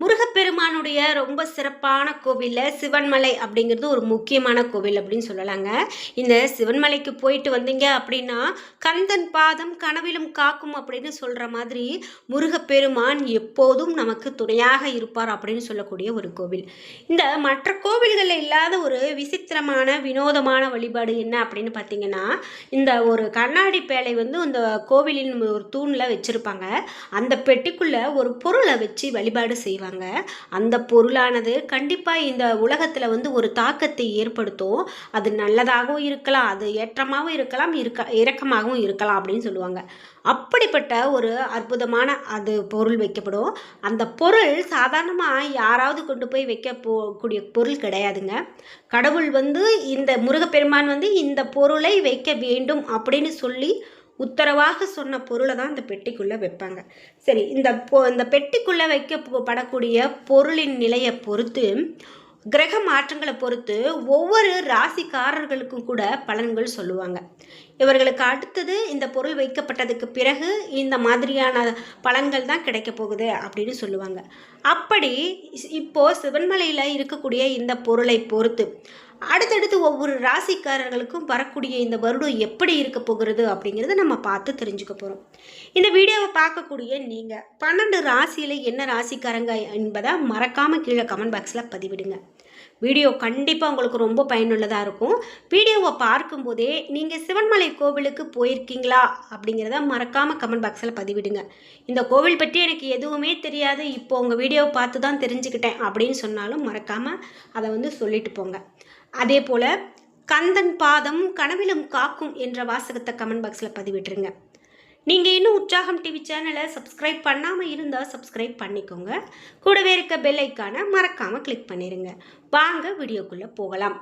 முருகப்பெருமானுடைய ரொம்ப சிறப்பான கோவிலில் சிவன்மலை அப்படிங்கிறது ஒரு முக்கியமான கோவில் அப்படின்னு சொல்லலாங்க. இந்த சிவன்மலைக்கு போயிட்டு வந்தீங்க அப்படின்னா கந்தன் பாதம் கனவிலும் காக்கும் அப்படின்னு சொல்கிற மாதிரி முருகப்பெருமான் எப்போதும் நமக்கு துணையாக இருப்பார் அப்படின்னு சொல்லக்கூடிய ஒரு கோவில். இந்த மற்ற கோவில்களில் இல்லாத ஒரு விசித்திரமான வினோதமான வழிபாடு என்ன அப்படின்னு பார்த்தீங்கன்னா இந்த ஒரு கண்ணாடி பேழை வந்து இந்த கோவிலின் ஒரு தூணில் வச்சுருப்பாங்க. அந்த பெட்டிக்குள்ளே ஒரு பொருளை வச்சு வழிபாடு செய்வாங்க. அந்த பொருளானது கண்டிப்பாக இந்த உலகத்தில் வந்து ஒரு தாக்கத்தை ஏற்படுத்தும். அது நல்லதாகவும் இருக்கலாம் அது ஏற்றமாகவும் இருக்கலாம் இருக்க இறக்கமாகவும் இருக்கலாம் அப்படின்னு சொல்லுவாங்க. அப்படிப்பட்ட ஒரு அற்புதமான அது பொருள் வைக்கப்படும். அந்த பொருள் சாதாரணமாக யாராவது கொண்டு போய் வைக்க போகக்கூடிய பொருள் கிடையாதுங்க. கடவுள் வந்து இந்த முருகப்பெருமான் வந்து இந்த பொருளை வைக்க வேண்டும் அப்படின்னு சொல்லி உத்தரவாக சொன்ன பொருளை தான் இந்த பெட்டிக்குள்ளே வைப்பாங்க. சரி இந்த பொ இந்த பெட்டிக்குள்ளே வைக்க படக்கூடிய பொருளின் நிலையை பொறுத்து கிரக மாற்றங்களை பொறுத்து ஒவ்வொரு ராசிக்காரர்களுக்கும் கூட பலன்கள் சொல்லுவாங்க. இவர்களுக்கு அடுத்தது இந்த பொருள் வைக்கப்பட்டதுக்கு பிறகு இந்த மாதிரியான பலன்கள் தான் கிடைக்க போகுது அப்படின்னு சொல்லுவாங்க. அப்படி இப்போது சிவன்மலையில் இருக்கக்கூடிய இந்த பொருளை பொறுத்து அடுத்தடுத்து ஒவ்வொரு ராசிக்காரர்களுக்கும் வரக்கூடிய இந்த வருடம் எப்படி இருக்க போகிறது அப்படிங்கிறத நம்ம பார்த்து தெரிஞ்சுக்க போகிறோம் இந்த வீடியோவை பார்க்கக்கூடிய நீங்கள் பன்னெண்டு ராசியில் என்ன ராசிக்காரங்க என்பதை மறக்காமல் கீழே கமெண்ட் பாக்ஸில் பதிவிடுங்க. வீடியோ கண்டிப்பாக உங்களுக்கு ரொம்ப பயனுள்ளதாக இருக்கும். வீடியோவை பார்க்கும்போதே நீங்கள் சிவன்மலை கோவிலுக்கு போயிருக்கீங்களா அப்படிங்கிறத மறக்காமல் கமெண்ட் பாக்ஸில் பதிவிடுங்க. இந்த கோவில் பற்றி எனக்கு எதுவுமே தெரியாது. இப்போ உங்கள் வீடியோவை பார்த்து தான் தெரிஞ்சுக்கிட்டேன் அப்படின்னு சொன்னாலும் மறக்காமல் அதை வந்து சொல்லிட்டு போங்க. அதே போல் கந்தன் பாதம் கனவிலும் காக்கும் என்ற வாசகத்தை கமெண்ட் பாக்ஸில் பதிவிட்டுருங்க. நீங்கள் இன்னும் உற்சாகம் டிவி சேனலை சப்ஸ்கிரைப் பண்ணாமல் இருந்தால் சப்ஸ்கிரைப் பண்ணிக்கோங்க. கூடவே இருக்க பெல் ஐக்கானை மறக்காமல் கிளிக் பண்ணிடுங்க வாங்க வீடியோக்குள்ளே போகலாம்.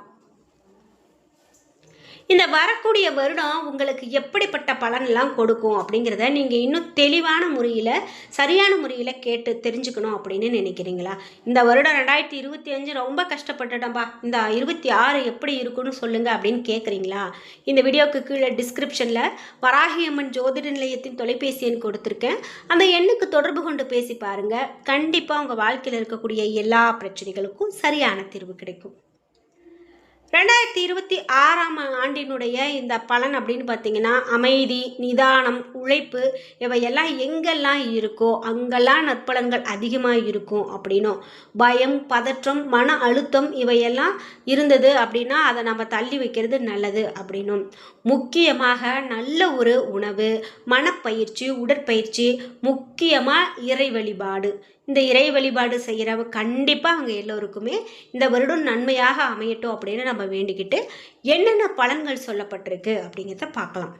இந்த வரக்கூடிய வருடம் உங்களுக்கு எப்படிப்பட்ட பலன்லாம் கொடுக்கும் அப்படிங்கிறத நீங்கள் இன்னும் தெளிவான முறையில் சரியான முறையில் கேட்டு தெரிஞ்சுக்கணும் அப்படின்னு நினைக்கிறீங்களா? இந்த வருடம் ரெண்டாயிரத்தி இருபத்தி அஞ்சு ரொம்ப கஷ்டப்பட்டுட்டோம்பா இந்த இருபத்தி ஆறு எப்படி இருக்குன்னு சொல்லுங்கள் அப்படின்னு கேட்குறீங்களா இந்த வீடியோவுக்கு கீழே டிஸ்கிரிப்ஷனில் வராகியம்மன் ஜோதிட நிலையத்தின் தொலைபேசி எண் கொடுத்துருக்கேன். அந்த எண்ணுக்கு தொடர்பு கொண்டு பேசி பாருங்கள் கண்டிப்பாக உங்கள் வாழ்க்கையில் இருக்கக்கூடிய எல்லா பிரச்சனைகளுக்கும் சரியான தீர்வு கிடைக்கும். ரெண்டாயிரத்தி இருபத்தி ஆறாம் ஆண்டினுடைய இந்த பலன் அப்படின்னு பார்த்தீங்கன்னா அமைதி நிதானம் உழைப்பு இவையெல்லாம் எங்கெல்லாம் இருக்கோ அங்கெல்லாம் நற்பலன்கள் அதிகமாக இருக்கும் அப்படின்னும் பயம் பதற்றம் மன அழுத்தம் இவையெல்லாம் இருந்தது அப்படின்னா அதை நம்ம தள்ளி வைக்கிறது நல்லது அப்படின்னும் முக்கியமாக நல்ல ஒரு உணவு மனப்பயிற்சி உடற்பயிற்சி முக்கியமாக இறை வழிபாடு. இந்த இறை வழிபாடு செய்கிறவ கண்டிப்பாக அவங்க எல்லோருக்குமே இந்த வருடம் நன்மையாக அமையட்டும் அப்படின்னு நம்ம வேண்டிக்கிட்டு என்னென்ன பலன்கள் சொல்லப்பட்டிருக்கு அப்படிங்கிறத பார்க்கலாம்.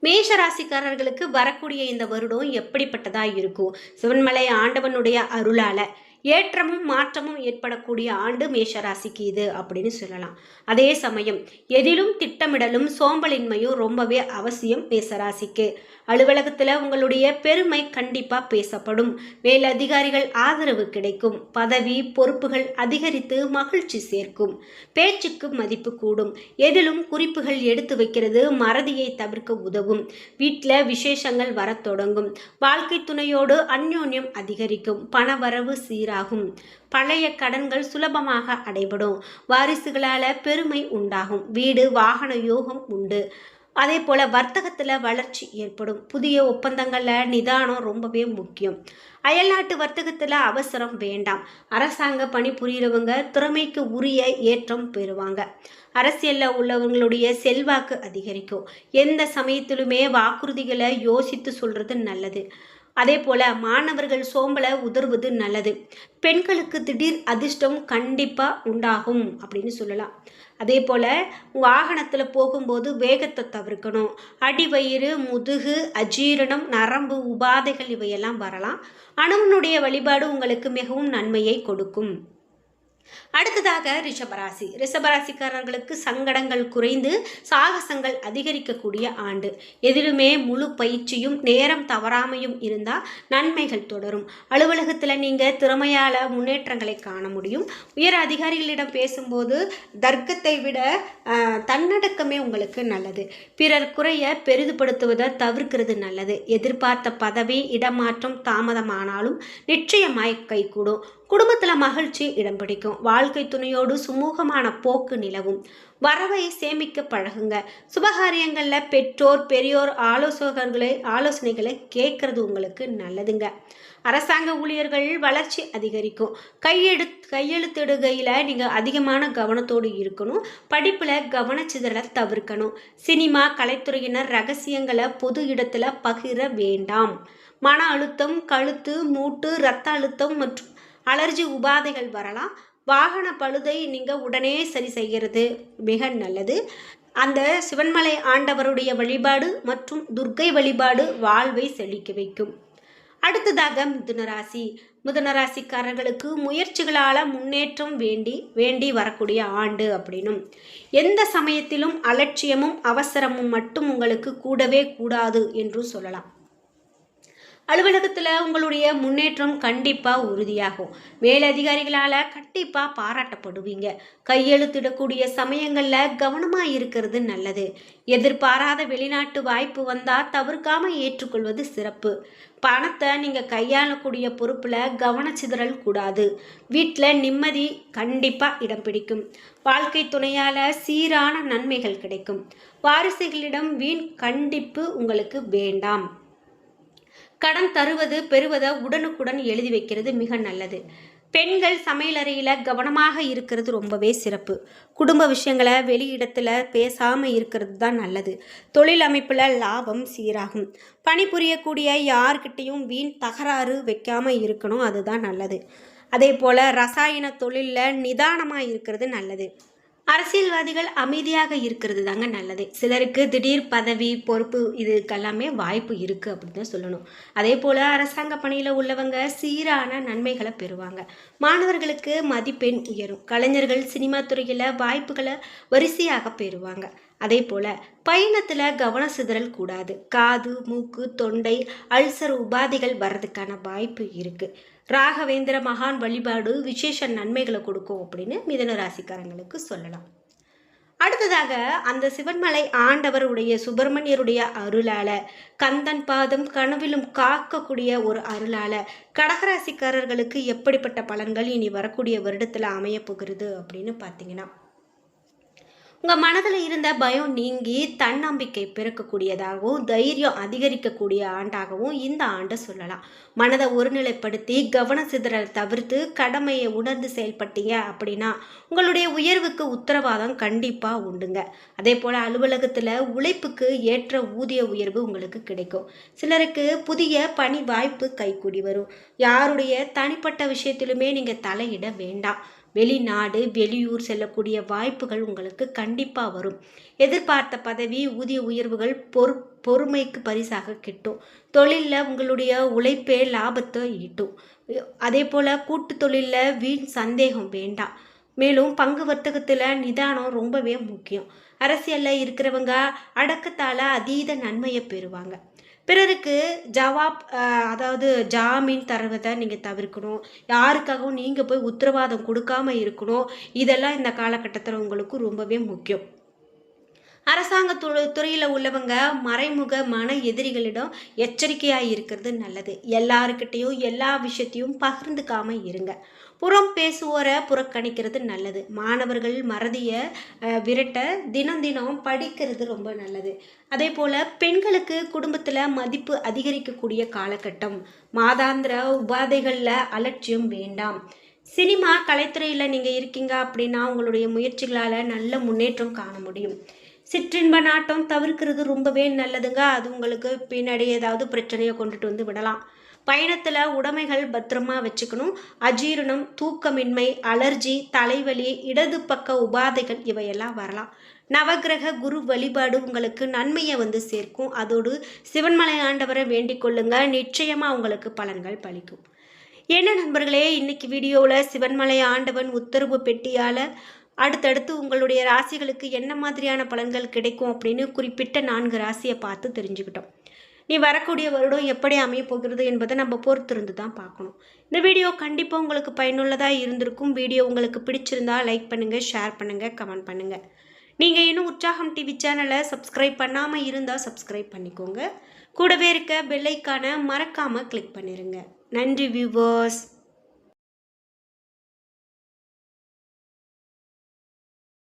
மேஷ ராசிக்காரர்களுக்கு வரக்கூடிய இந்த வருடம் எப்படிப்பட்டதாக இருக்கும்? சிவன்மலை ஆண்டவனுடைய அருளால். ஏற்றமும் மாற்றமும் ஏற்படக்கூடிய ஆண்டு மேஷராசிக்கு இது அப்படின்னு சொல்லலாம். அதே சமயம் எதிலும் திட்டமிடலும் சோம்பலின்மையும் ரொம்பவே அவசியம் மேசராசிக்கு அலுவலகத்தில் உங்களுடைய பெருமை கண்டிப்பாக பேசப்படும். மேலதிகாரிகள் ஆதரவு கிடைக்கும். பதவி பொறுப்புகள் அதிகரித்து மகிழ்ச்சி சேர்க்கும். பேச்சுக்கு மதிப்பு கூடும். எதிலும் குறிப்புகள் எடுத்து வைக்கிறது மறதியை தவிர்க்க உதவும். வீட்டில் விசேஷங்கள் வரத் தொடங்கும். வாழ்க்கை துணையோடு அந்யோன்யம் அதிகரிக்கும். பணவரவு சீராகும் பழைய கடன்கள் சுலபமாக அடைபடும். வாரிசுகளால் பெருமை உண்டாகும். வீடு வாகன யோகம் உண்டு. அதே போல் வர்த்தகத்தில் வளர்ச்சி ஏற்படும். புதிய ஒப்பந்தங்களில் நிதானம் ரொம்பவே முக்கியம். அயல்நாட்டு வர்த்தகத்தில் அவசரம் வேண்டாம். அரசாங்க பணி புரிகிறவங்க திறமைக்கு உரிய ஏற்றம் பெறுவாங்க. அரசியலில் உள்ளவங்களுடைய செல்வாக்கு அதிகரிக்கும். எந்த சமயத்திலுமே வாக்குறுதிகளை யோசித்து சொல்கிறது நல்லது. அதே போல் மாணவர்கள் சோம்பலை உதர்வது நல்லது. பெண்களுக்கு திடீர் அதிர்ஷ்டம் கண்டிப்பாக உண்டாகும் அப்படின்னு சொல்லலாம். அதே போல் வாகனத்தில் போகும்போது வேகத்தை தவிர்க்கணும். அடிவயிறு முதுகு அஜீரணம் நரம்பு உபாதைகள் இவையெல்லாம் வரலாம். அணுவனுடைய வழிபாடு உங்களுக்கு மிகவும் நன்மையை கொடுக்கும். அடுத்ததாக ரிஷபராசி. ரிஷபராசிக்காரர்களுக்கு சங்கடங்கள் குறைந்து சாகசங்கள் அதிகரிக்கக்கூடிய ஆண்டு. எதிலுமே முழு பயிற்சியும் நேரம் தவறாமையும் இருந்தால் நன்மைகள் தொடரும். அலுவலகத்தில் நீங்கள் திறமையால் முன்னேற்றங்களை காண முடியும். உயர் அதிகாரிகளிடம் பேசும்போது தர்க்கத்தை விட தன்னடக்கமே உங்களுக்கு நல்லது. பிறர் குறைய பெரிதுபடுத்துவதை தவிர்க்கிறது நல்லது. எதிர்பார்த்த பதவி இடமாற்றம் தாமதமானாலும் நிச்சயமாய் கைகூடும். குடும்பத்தில் மகிழ்ச்சி இடம் பிடிக்கும். வாழ்க்கை துணையோடு சுமூகமான போக்கு நிலவும். வரவை சேமிக்க பழகுங்க. சுபகாரியங்களில் பெற்றோர் பெரியோர் ஆலோசகர்களை ஆலோசனைகளை கேட்கறது உங்களுக்கு நல்லதுங்க. அரசாங்க ஊழியர்கள் வளர்ச்சி அதிகரிக்கும். கையெடு கையெழுத்திடுகையில் நீங்கள் அதிகமான கவனத்தோடு இருக்கணும். படிப்பில் கவனச்சிதறலை தவிர்க்கணும். சினிமா கலைத்துறையினர் ரகசியங்களை பொது இடத்துல பகிர வேண்டாம். மன அழுத்தம் கழுத்து மூட்டு இரத்த அழுத்தம் மற்றும் அலர்ஜி உபாதைகள் வரலாம். வாகன பழுதை நீங்கள் உடனே சரி செய்கிறது மிக நல்லது. அந்த சிவன்மலை ஆண்டவருடைய வழிபாடு மற்றும் துர்க்கை வழிபாடு வாழ்வை செழிக்க வைக்கும். அடுத்ததாக மிதுனராசி மிதுனராசிக்காரர்களுக்கு முயற்சிகளால் முன்னேற்றம் வேண்டி வேண்டி வரக்கூடிய ஆண்டு அப்படின்னும். எந்த சமயத்திலும் அலட்சியமும் அவசரமும் மட்டும் உங்களுக்கு கூடவே கூடாது என்றும் சொல்லலாம். அலுவலகத்தில் உங்களுடைய முன்னேற்றம் கண்டிப்பாக உறுதியாகும். மேலதிகாரிகளால் கண்டிப்பாக பாராட்டப்படுவீங்க. கையெழுத்திடக்கூடிய சமயங்களில் கவனமாக இருக்கிறது நல்லது. எதிர்பாராத வெளிநாட்டு வாய்ப்பு வந்தால் தவிர்க்காமல் ஏற்றுக்கொள்வது சிறப்பு. பணத்தை நீங்கள் கையாளக்கூடிய பொறுப்பில் கவனச்சிதறல் கூடாது. வீட்டில் நிம்மதி கண்டிப்பாக இடம் பிடிக்கும். வாழ்க்கை துணையால் சீரான நன்மைகள் கிடைக்கும். வாரிசுகளிடம் வீண் கண்டிப்பு உங்களுக்கு வேண்டாம். கடன் தருவது பெறுவதை உடனுக்குடன் எழுதி வைக்கிறது மிக நல்லது. பெண்கள் சமையலறையில் கவனமாக இருக்கிறது ரொம்பவே சிறப்பு. குடும்ப விஷயங்களை வெளியிடத்தில் பேசாமல் இருக்கிறது தான் நல்லது. தொழில் அமைப்பில் லாபம் சீராகும். பணிபுரியக்கூடிய யார்கிட்டையும் வீண் தகராறு வைக்காமல் இருக்கணும் அதுதான் நல்லது. அதே போல் ரசாயன தொழிலில் நிதானமாக இருக்கிறது நல்லது. அரசியல்வாதிகள் அமைதியாக இருக்கிறது தாங்க நல்லது. சிலருக்கு திடீர் பதவி பொறுப்பு இதுக்கெல்லாமே வாய்ப்பு இருக்குது அப்படின்னு தான் சொல்லணும். அதே போல் அரசாங்க பணியில் உள்ளவங்க சீரான நன்மைகளை பெறுவாங்க. மாணவர்களுக்கு மதிப்பெண் உயரும். கலைஞர்கள் சினிமா துறையில் வாய்ப்புகளை வரிசையாக பெறுவாங்க. அதே போல் பயணத்தில் கவன சிதறல் கூடாது. காது மூக்கு தொண்டை அல்சர் உபாதைகள் வர்றதுக்கான வாய்ப்பு இருக்குது ராகவேந்திர மகான் வழிபாடு விசேஷ நன்மைகளை கொடுக்கும் அப்படின்னு மிதன ராசிக்காரங்களுக்கு சொல்லலாம். அடுத்ததாக அந்த சிவன்மலை ஆண்டவருடைய சுப்பிரமணியருடைய அருளால கந்தன் பாதம் கனவிலும் காக்கக்கூடிய ஒரு அருளால கடகராசிக்காரர்களுக்கு எப்படிப்பட்ட பலன்கள் இனி வரக்கூடிய வருடத்தில் அமைய போகிறது அப்படின்னு பார்த்தீங்கன்னா உங்கள் மனதில் இருந்த பயம் நீங்கி தன்னம்பிக்கை பிறக்கக்கூடியதாகவும் தைரியம் அதிகரிக்கக்கூடிய ஆண்டாகவும் இந்த ஆண்டை சொல்லலாம். மனதை ஒருநிலைப்படுத்தி கவன சிதறல் தவிர்த்து கடமையை உணர்ந்து செயல்பட்டீங்க அப்படின்னா உங்களுடைய உயர்வுக்கு உத்தரவாதம் கண்டிப்பாக உண்டுங்க. அதே போல் அலுவலகத்தில் உழைப்புக்கு ஏற்ற ஊதிய உயர்வு உங்களுக்கு கிடைக்கும். சிலருக்கு புதிய பணி வாய்ப்பு கைக்கூடி வரும். யாருடைய தனிப்பட்ட விஷயத்திலுமே நீங்கள் தலையிட வேண்டாம். வெளிநாடு வெளியூர் செல்லக்கூடிய வாய்ப்புகள் உங்களுக்கு கண்டிப்பாக வரும். எதிர்பார்த்த பதவி ஊதிய உயர்வுகள் பொறு பொறுமைக்கு பரிசாக கிட்டும். தொழிலில் உங்களுடைய உழைப்பே லாபத்தை ஈட்டும். அதே போல் கூட்டு தொழிலில் வீண் சந்தேகம் வேண்டாம். மேலும் பங்கு வர்த்தகத்தில் நிதானம் ரொம்பவே முக்கியம். அரசியலில் இருக்கிறவங்க அடக்கத்தால் அதீத நன்மையை பெறுவாங்க. பிறருக்கு ஜவாப் அதாவது ஜாமீன் தருவதை நீங்கள் தவிர்க்கணும். யாருக்காகவும் நீங்கள் போய் உத்தரவாதம் கொடுக்காம இருக்கணும். இதெல்லாம் இந்த காலகட்டத்தில் உங்களுக்கு ரொம்பவே முக்கியம். அரசாங்க து துறையில் உள்ளவங்க மறைமுக மன எதிரிகளிடம் எச்சரிக்கையாக இருக்கிறது நல்லது. எல்லாருக்கிட்டேயும் எல்லா விஷயத்தையும் பகிர்ந்துக்காமல் இருங்க. புறம் பேசுவோரை புறக்கணிக்கிறது நல்லது. மாணவர்கள் மறதியை விரட்ட தினம் தினம் படிக்கிறது ரொம்ப நல்லது. அதே போல் பெண்களுக்கு குடும்பத்தில் மதிப்பு அதிகரிக்கக்கூடிய காலகட்டம். மாதாந்திர உபாதைகளில் அலட்சியம் வேண்டாம். சினிமா கலைத்துறையில் நீங்கள் இருக்கீங்க அப்படின்னா உங்களுடைய முயற்சிகளால் நல்ல முன்னேற்றம் காண முடியும். சிற்றின்ப நாட்டம் தவிர்க்கிறது ரொம்பவே நல்லதுங்க. அது உங்களுக்கு பின்னாடி ஏதாவது பிரச்சனையை கொண்டுட்டு வந்து விடலாம். பயணத்தில் உடைமைகள் பத்திரமா வச்சுக்கணும். அஜீரணம் தூக்கமின்மை அலர்ஜி தலைவலி இடது பக்க உபாதைகள் இவையெல்லாம் வரலாம். நவக்கிரக குரு வழிபாடு உங்களுக்கு நன்மையை வந்து சேர்க்கும். அதோடு சிவன்மலை ஆண்டவரை வேண்டிக் கொள்ளுங்க. நிச்சயமாக உங்களுக்கு பலன்கள் பலிக்கும். என்ன நண்பர்களே இன்னைக்கு வீடியோவில் சிவன்மலை ஆண்டவன் உத்தரவு பெட்டியால் அடுத்தடுத்து உங்களுடைய ராசிகளுக்கு என்ன மாதிரியான பலன்கள் கிடைக்கும் அப்படின்னு குறிப்பிட்ட நான்கு ராசியை பார்த்து தெரிஞ்சுக்கிட்டோம். நீ வரக்கூடிய வருடம் எப்படி அமைய போகிறது என்பதை நம்ம பொறுத்திருந்து தான் பார்க்கணும். இந்த வீடியோ கண்டிப்பாக உங்களுக்கு பயனுள்ளதாக இருந்திருக்கும். வீடியோ உங்களுக்கு பிடிச்சிருந்தா லைக் பண்ணுங்கள் ஷேர் பண்ணுங்கள் கமெண்ட் பண்ணுங்கள் நீங்கள் இன்னும் உற்சாகம் டிவி சேனலை சப்ஸ்கிரைப் பண்ணாமல் இருந்தால் சப்ஸ்கிரைப் பண்ணிக்கோங்க. கூடவே இருக்க பெல்லைக்கான மறக்காமல் கிளிக் பண்ணிடுங்க நன்றி வியூவர்ஸ்